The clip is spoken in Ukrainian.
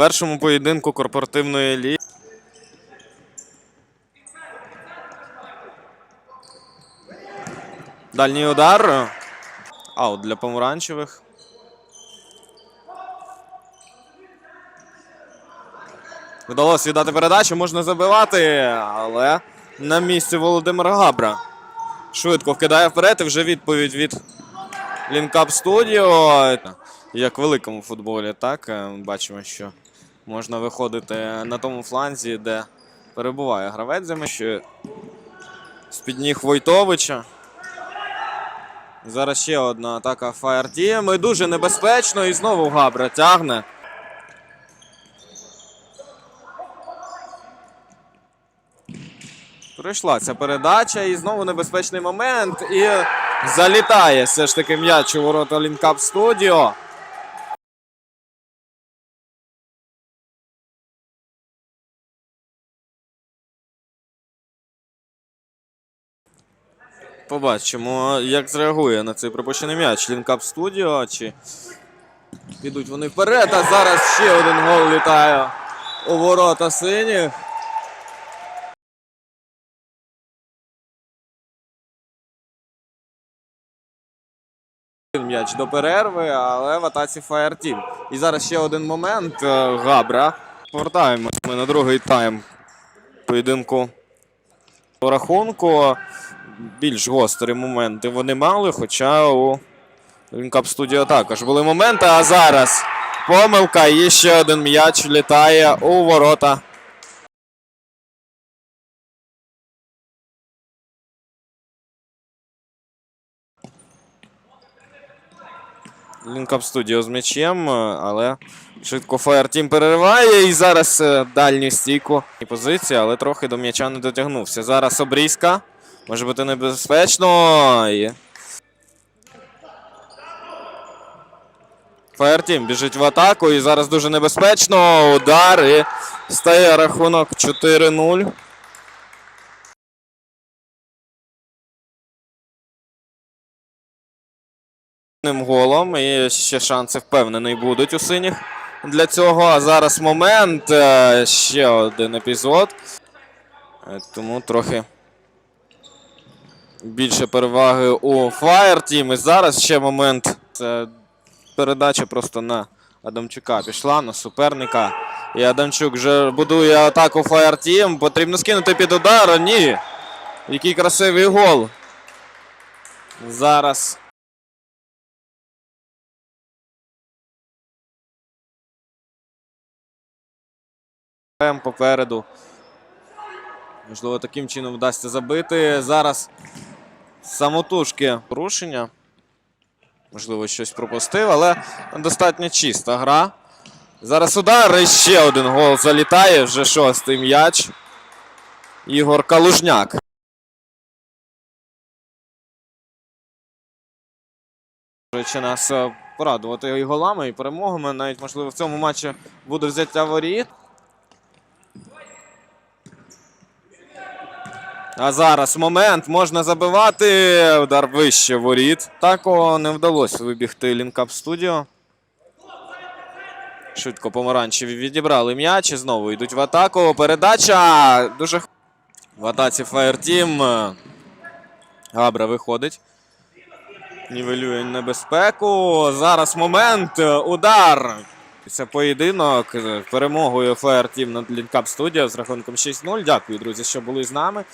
першому поєдинку корпоративної ліги. Дальній удар. Аут для помаранчевих. Вдалося віддати передачу, можна забивати, але на місці Володимир Габра. Швидко вкидає вперед і вже відповідь від Лінкап Студіо. Як в великому футболі, так е, бачимо, що можна виходити на тому фланзі, де перебуває гравець заміщує з-під ніг Войтовича. Зараз ще одна атака І дуже небезпечно. І знову Габра тягне. Прийшла ця передача, і знову небезпечний момент. І залітає все ж таки м'яч у ворота Лінкап Студіо. Побачимо, як зреагує на цей пропущений м'яч Лінкап Студіо. Чи підуть вони вперед. А зараз ще один гол літає у ворота синіх. М'яч до перерви, але в атаці Team. І зараз ще один момент. е, Габра. Повертаємось ми на другий тайм поєдинку по рахунку. Більш гострі моменти вони мали, хоча у Лінкап Студіо також були моменти. А зараз помилка і ще один м'яч літає у ворота. Лінкап Студіо з м'ячем, але швидко Team перериває. І зараз е, дальню стійку позиція, але трохи до м'яча не дотягнувся. Зараз обрізка. Може бути небезпечно. І... Fire біжить в атаку і зараз дуже небезпечно. Удар і стає рахунок 4-0. Ним голом і ще шанси впевнений будуть у синіх для цього. А зараз момент. е, Ще один епізод. Е, Тому трохи більше переваги у Fire. І зараз ще момент. Це передача просто на Адамчука пішла на суперника. І Адамчук вже будує атаку Fire. Потрібно скинути під удар. Ні. Який красивий гол. Зараз. Попереду. Можливо, таким чином вдасться забити. Зараз самотужки порушення. Можливо, щось пропустив, але достатньо чиста гра. Зараз удар і ще один гол залітає. Вже шостий м'яч. Ігор Калужняк. Чи нас е, порадувати і голами, і перемогами. Навіть, можливо, в цьому матчі буде взяття воріт. А зараз момент можна забивати. Удар вище воріт. Такого не вдалося вибігти Лінкап Студіо. Швидко помаранчеві відібрали м'яч і знову йдуть в атаку. Передача. Дуже х- в атаці Team. Габра виходить. Нівелює небезпеку. Зараз момент. Удар. Це поєдинок перемогою Team над Лінкап Студіо з рахунком 6-0. Дякую, друзі, що були з нами.